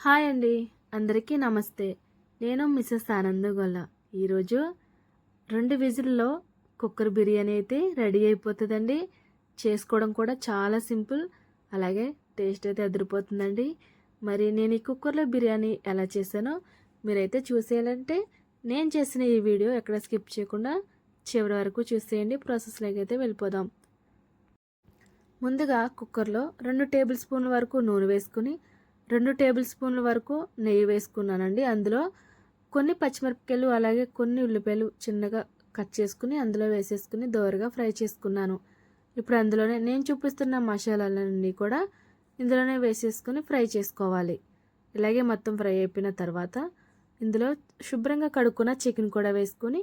Hi అండి. అందరికీ నమస్తే. నేను మిసెస్ ఆనందగొల్ల ఈరోజు రెండు విజిల్లో కుక్కర్ బిర్యానీ అయితే రెడీ అయిపోతుందండి. చేసుకోవడం కూడా చాలా సింపుల్. అలాగే టేస్ట్ అయితే అదిరిపోతుందండి. మరి నేను ఈ కుక్కర్లో బిర్యానీ ఎలా చేశానో మీరైతే చూసేయాలంటే నేను చేసిన ఈ వీడియో ఎక్కడ స్కిప్ చేయకుండా చివరి వరకు చూసేయండి. ప్రాసెస్లోకి అయితే వెళ్ళిపోదాం. ముందుగా కుక్కర్లో రెండు టేబుల్ స్పూన్ల వరకు నూనె వేసుకుని రెండు టేబుల్ స్పూన్ల వరకు నెయ్యి వేసుకున్నానండి. అందులో కొన్ని పచ్చిమిరపకాయలు అలాగే కొన్ని ఉల్లిపాయలు చిన్నగా కట్ చేసుకుని అందులో వేసేసుకుని దోరగా ఫ్రై చేసుకున్నాను. ఇప్పుడు అందులోనే నేను చూపిస్తున్న మసాలాలన్నీ కూడా ఇందులోనే వేసేసుకుని ఫ్రై చేసుకోవాలి. ఇలాగే మొత్తం ఫ్రై అయిపోయిన తర్వాత ఇందులో శుభ్రంగా కడుక్కున్న చికెన్ కూడా వేసుకొని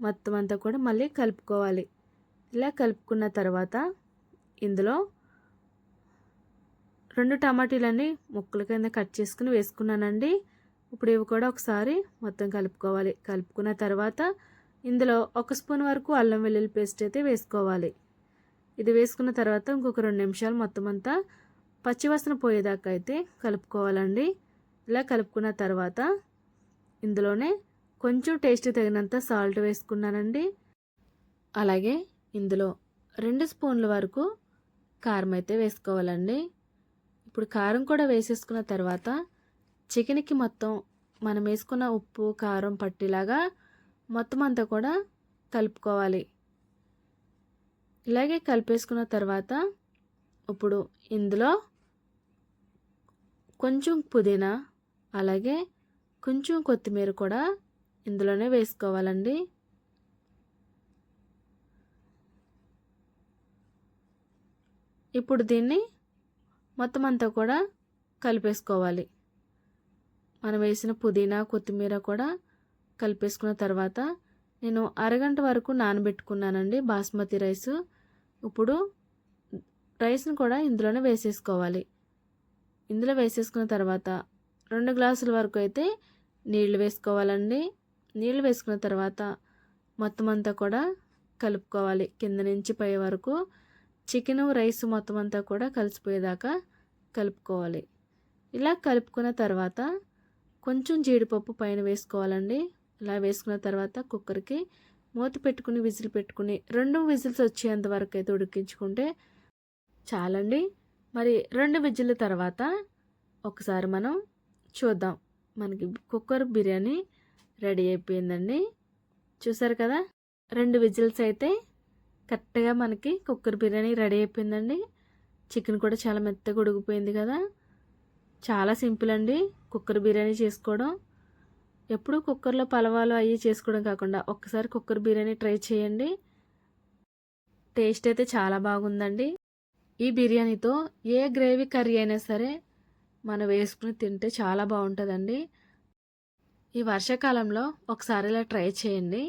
మొత్తం అంతా కూడా మళ్ళీ కలుపుకోవాలి. ఇలా కలుపుకున్న తర్వాత ఇందులో రెండు టమాటీలన్నీ ముక్కల కింద కట్ చేసుకుని వేసుకున్నానండి. ఇప్పుడు ఇవి కూడా ఒకసారి మొత్తం కలుపుకోవాలి. కలుపుకున్న తర్వాత ఇందులో ఒక స్పూన్ వరకు అల్లం వెల్లుల్లి పేస్ట్ అయితే వేసుకోవాలి. ఇది వేసుకున్న తర్వాత ఇంకొక రెండు నిమిషాలు మొత్తం అంతా పచ్చివాసన పోయేదాకా అయితే కలుపుకోవాలండి. ఇలా కలుపుకున్న తర్వాత ఇందులోనే కొంచెం టేస్ట్ తగినంత సాల్ట్ వేసుకున్నానండి. అలాగే ఇందులో రెండు స్పూన్ల వరకు కారం అయితే వేసుకోవాలండి. ఇప్పుడు కారం కూడా వేసేసుకున్న తర్వాత చికెన్కి మొత్తం మనం వేసుకున్న ఉప్పు కారం పట్టేలాగా మొత్తం అంతా కూడా కలుపుకోవాలి. ఇలాగే కలిపేసుకున్న తర్వాత ఇప్పుడు ఇందులో కొంచెం పుదీనా అలాగే కొంచెం కొత్తిమీర కూడా ఇందులోనే వేసుకోవాలండి. ఇప్పుడు దీన్ని మొత్తం అంతా కూడా కలిపేసుకోవాలి. మనం వేసిన పుదీనా కొత్తిమీర కూడా కలిపేసుకున్న తర్వాత నేను అరగంట వరకు నానబెట్టుకున్నానండి బాస్మతి రైస్. ఇప్పుడు రైస్ని కూడా ఇందులోనే వేసేసుకోవాలి. ఇందులో వేసేసుకున్న తర్వాత రెండు గ్లాసుల వరకు అయితే నీళ్ళు వేసుకోవాలండి. నీళ్ళు వేసుకున్న తర్వాత మొత్తం అంతా కూడా కలుపుకోవాలి. కింద నుంచి పై వరకు చికెన్ రైస్ మొత్తం అంతా కూడా కలిసిపోయేదాకా కలుపుకోవాలి. ఇలా కలుపుకున్న తర్వాత కొంచెం జీడిపప్పు పైన వేసుకోవాలండి. ఇలా వేసుకున్న తర్వాత కుక్కర్కి మూత పెట్టుకుని విజిల్ పెట్టుకుని రెండు విజిల్స్ వచ్చేంత వరకు అయితే ఉడికించుకుంటే చాలండి. మరి రెండు విజిల్ తర్వాత ఒకసారి మనం చూద్దాం. మనకి కుక్కర్ బిర్యానీ రెడీ అయిపోయిందండి. చూసారు కదా? రెండు విజిల్స్ అయితే కరెక్ట్గా మనకి కుక్కర్ బిర్యానీ రెడీ అయిపోయిందండి. చికెన్ కూడా చాలా మెత్తగా ఉడికిపోయింది కదా. చాలా సింపుల్ అండి కుక్కర్ బిర్యానీ చేసుకోవడం. ఎప్పుడు కుక్కర్లో పలవాలు అవి చేసుకోవడం కాకుండా ఒక్కసారి కుక్కర్ బిర్యానీ ట్రై చేయండి. టేస్ట్ అయితే చాలా బాగుందండి. ఈ బిర్యానీతో ఏ గ్రేవీ కర్రీ అయినా సరే మనం వేసుకుని తింటే చాలా బాగుంటుందండి. ఈ వర్షాకాలంలో ఒకసారి ఇలా ట్రై చేయండి.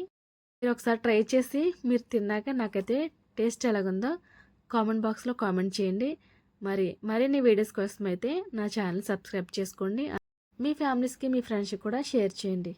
మీరు ఒకసారి ట్రై చేసి మీరు తిన్నాక నాకైతే టేస్ట్ ఎలాగుందో కామెంట్ బాక్స్లో కామెంట్ చేయండి. మరి మరిన్ని వీడియోస్ కోసం అయితే నా ఛానల్ సబ్స్క్రైబ్ చేసుకోండి. మీ ఫ్యామిలీస్కి మీ ఫ్రెండ్స్కి కూడా షేర్ చేయండి.